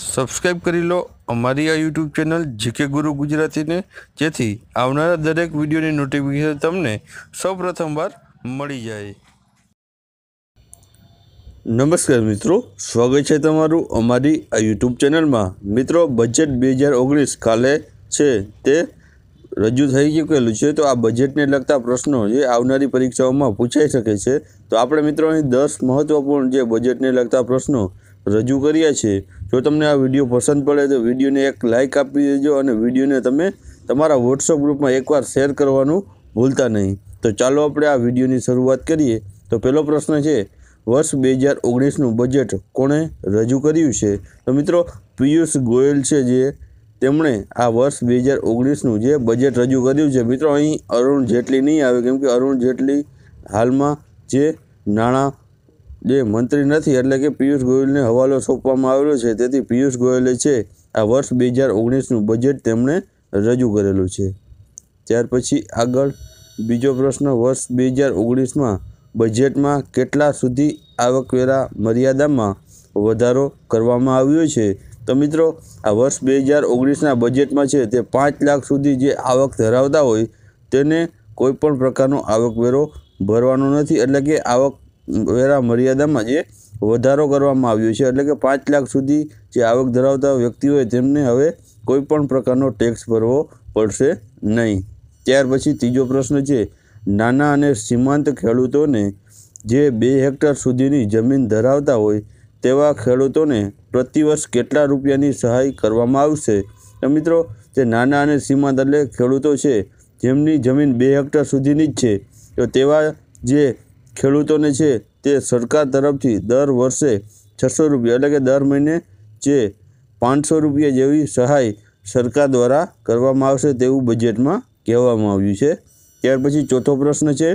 Subscribe કરી લો અમારી આ યુટ્યુબ ચેનલ જીકે ગુરુ ગુજરાતીને. જેથી આવનારા દરેક વિડીયોની નોટિફિકેશન તમને સૌપ્રથમ વાર મળી જાય. નમસ્કાર મિત્રો, સ્વાગત છે તમારું અમારી આ યુટ્યુબ ચેનલમાં. મિત્રો બજેટ બે હજાર ઓગણીસ કાલે છે તે રજૂ થઈ ચૂકેલું છે. તો આ બજેટને લગતા પ્રશ્નો જે આવનારી પરીક્ષાઓમાં પૂછાઈ શકે છે. તો આપણે મિત્રો અહીં દસ મહત્ત્વપૂર્ણ જે બજેટને લગતા પ્રશ્નો રજૂ કર્યા છે જો તમને આ વીડિયો પસંદ પડે તો વિડીયોને એક લાઇક આપી દેજો અને વિડીયોને તમે તમારા વોટ્સઅપ ગ્રુપમાં એકવાર શેર કરવાનું ભૂલતા નહીં. તો ચાલો આપણે આ વિડીયોની શરૂઆત કરીએ. તો પહેલો પ્રશ્ન છે, વર્ષ બે હજાર ઓગણીસનું બજેટ કોણે રજૂ કર્યું છે? તો મિત્રો, પિયુષ ગોયલ છે જે, તેમણે આ વર્ષ બે હજાર ઓગણીસનું જે બજેટ રજૂ કર્યું છે. મિત્રો, અહીં અરુણ જેટલી નહીં આવે, કેમ કે અરુણ જેટલી હાલમાં જે નાણાં જે મંત્રી નથી એટલે કે પિયુષ ગોયલને હવાલો સોંપવામાં આવેલો છે. તેથી પિયુષ ગોયલે છે, આ વર્ષ બે હજાર ઓગણીસનું બજેટ તેમણે રજૂ કરેલું છે. ત્યાર પછી આગળ બીજો પ્રશ્ન, વર્ષ બે હજાર ઓગણીસમાં બજેટમાં કેટલા સુધી આવકવેરા મર્યાદામાં વધારો કરવામાં આવ્યો છે? તો મિત્રો, આ વર્ષ બે હજાર ઓગણીસના બજેટમાં છે તે પાંચ લાખ સુધી જે આવક ધરાવતા હોય, તેને કોઈપણ પ્રકારનો આવકવેરો ભરવાનો નથી. એટલે કે આવક વેરા મર્યાદામાં જે વધારો કરવામાં આવ્યો છે, એટલે કે પાંચ લાખ સુધી જે આવક ધરાવતા વ્યક્તિ હોય તેમને હવે કોઈ પણ પ્રકારનો ટેક્સ ભરવો પડશે નહીં. ત્યાર પછી ત્રીજો પ્રશ્ન છે, નાના અને સીમાંત ખેડૂતોને જે બે હેક્ટર સુધીની જમીન ધરાવતા હોય તેવા ખેડૂતોને પ્રતિવર્ષ કેટલા રૂપિયાની સહાય કરવામાં આવશે? તો મિત્રો, જે નાના અને સીમાંત એટલે ખેડૂતો છે, જેમની જમીન બે હેક્ટર સુધીની જ છે, તો તેવા જે ખેડૂતોને છે તે સરકાર તરફથી દર વર્ષે છસો રૂપિયા એટલે કે દર મહિને જે પાંચસો રૂપિયા જેવી સહાય સરકાર દ્વારા કરવામાં આવશે તેવું બજેટમાં કહેવામાં આવ્યું છે. ત્યાર પછી ચોથો પ્રશ્ન છે,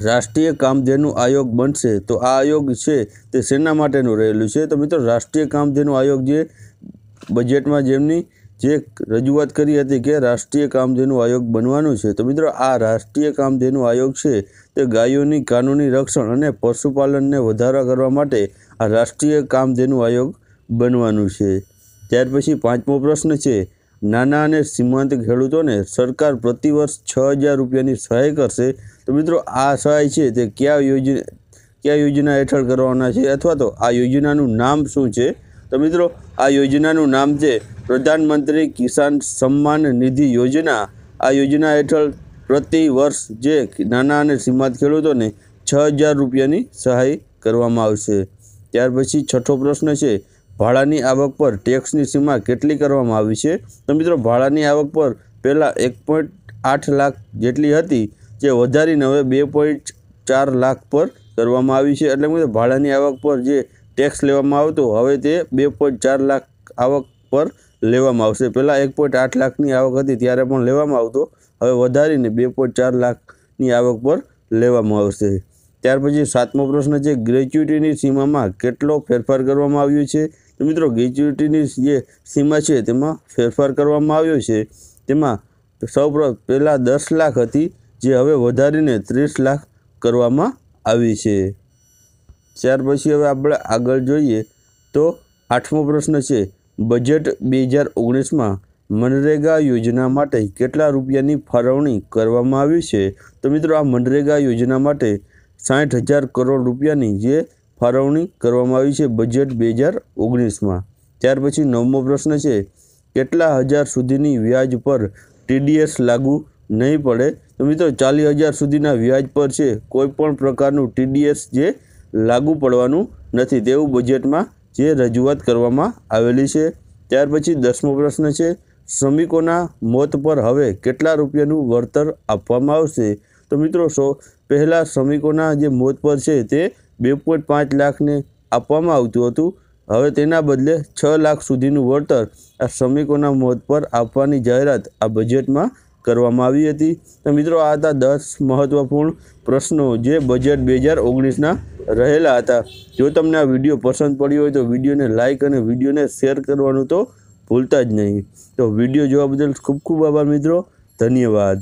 રાષ્ટ્રીય કામધેનુ આયોગ બનશે તો આ આયોગ છે તે શેના માટેનું રહેલું છે? તો મિત્રો, રાષ્ટ્રીય કામધેનુ આયોગ જે બજેટમાં જેમની જે રજૂઆત કરી હતી કે રાષ્ટ્રીય કામધેનુ આયોગ બનવાનું છે. તો મિત્રો, આ રાષ્ટ્રીય કામધેનુ આયોગ છે તે ગાયોની કાનૂની રક્ષણ અને પશુપાલનને વધારા કરવા માટે આ રાષ્ટ્રીય કામધેનુ આયોગ બનવાનું છે. ત્યાર પછી પાંચમો પ્રશ્ન છે, નાના અને સીમાંત ખેડૂતોને સરકાર પ્રતિવર્ષ છ હજાર રૂપિયાની સહાય કરશે? તો મિત્રો, આ સહાય છે તે કયા યોજના કયા યોજના હેઠળ કરવાના છે? અથવા તો આ યોજનાનું નામ શું છે? તો મિત્રો, આ યોજનાનું નામ છે પ્રધાનમંત્રી કિસાન સન્માન નિધિ યોજના. આ યોજના હેઠળ પ્રતિ વર્ષ જે નાના અને સીમાંત ખેડૂતોને છ હજાર રૂપિયાની સહાય કરવામાં આવશે. ત્યાર પછી છઠ્ઠો પ્રશ્ન છે, ભાડાની આવક પર ટેક્સની સીમા કેટલી કરવામાં આવી છે? તો મિત્રો, ભાડાની આવક પર પહેલાં એક પોઈન્ટ આઠ લાખ જેટલી હતી, જે વધારીને હવે બે પોઈન્ટ ચાર લાખ પર કરવામાં આવી છે. એટલે મિત્રો, ભાડાની આવક પર જે ટેક્સ લેવામાં આવતો. હવે તે બે પોઈન્ટ ચાર લાખ આવક પર લેવામાં આવશે. પહેલાં એક પોઈન્ટ આઠ લાખની આવક હતી, ત્યારે પણ લેવામાં આવતો. હવે વધારીને બે પોઈન્ટ ચાર લાખની આવક પર લેવામાં આવશે. ત્યાર પછી સાતમો પ્રશ્ન છે ગ્રેચ્યુટીની સીમામાં કેટલો ફેરફાર કરવામાં આવ્યો છે? તો મિત્રો ગ્રેચ્યુટીની જે સીમા છે, તેમાં ફેરફાર કરવામાં આવ્યો છે. તેમાં સૌ પહેલાં દસ લાખ હતી, જે હવે વધારીને ત્રીસ લાખ કરવામાં આવી છે. ત્યાર પછી હવે આપણે આગળ જોઈએ તો આઠમો પ્રશ્ન છે, બજેટ બે હજાર ઓગણીસમાં મનરેગા યોજના માટે કેટલા રૂપિયાની ફાળવણી કરવામાં આવી છે? તો મિત્રો, આ મનરેગા યોજના માટે સાઠ હજાર કરોડ રૂપિયાની જે ફાળવણી કરવામાં આવી છે બજેટ બે હજાર ઓગણીસમાં. ત્યાર પછી નવમો પ્રશ્ન છે, કેટલા હજાર સુધીની વ્યાજ પર ટીડીએસ લાગુ નહીં પડે? તો મિત્રો, ચાલીસ હજાર સુધીના વ્યાજ પર છે. કોઈપણ પ્રકારનું ટીડીએસ જે લાગુ પડવાનું નથી. તેવું બજેટમાં જે રજૂઆત કરવામાં આવેલી છે. ત્યાર પછી દસમો પ્રશ્ન છે, શ્રમિકોના મોત પર હવે કેટલા રૂપિયાનું વળતર આપવામાં આવશે? તો મિત્રો, સો, પહેલાં શ્રમિકોના જે મોત પર છે તે બે પોઈન્ટ પાંચ લાખને આપવામાં આવતું હતું. હવે તેના બદલે છ લાખ સુધીનું વળતર આ શ્રમિકોના મોત પર આપવાની જાહેરાત આ બજેટમાં કરવામાં આવી હતી. તો મિત્રો, આ હતા દસ મહત્ત્વપૂર્ણ પ્રશ્નો જે બજેટ બે હજાર ઓગણીસના રહેલા હતા. જો તમને આ વીડિયો પસંદ પડ્યો હોય તો વિડીયોને લાઇક અને વિડીયોને શેર કરવાનું તો ભૂલતા જ નહીં. તો વીડિયો જોવા બદલ ખૂબ ખૂબ આભાર મિત્રો. ધન્યવાદ.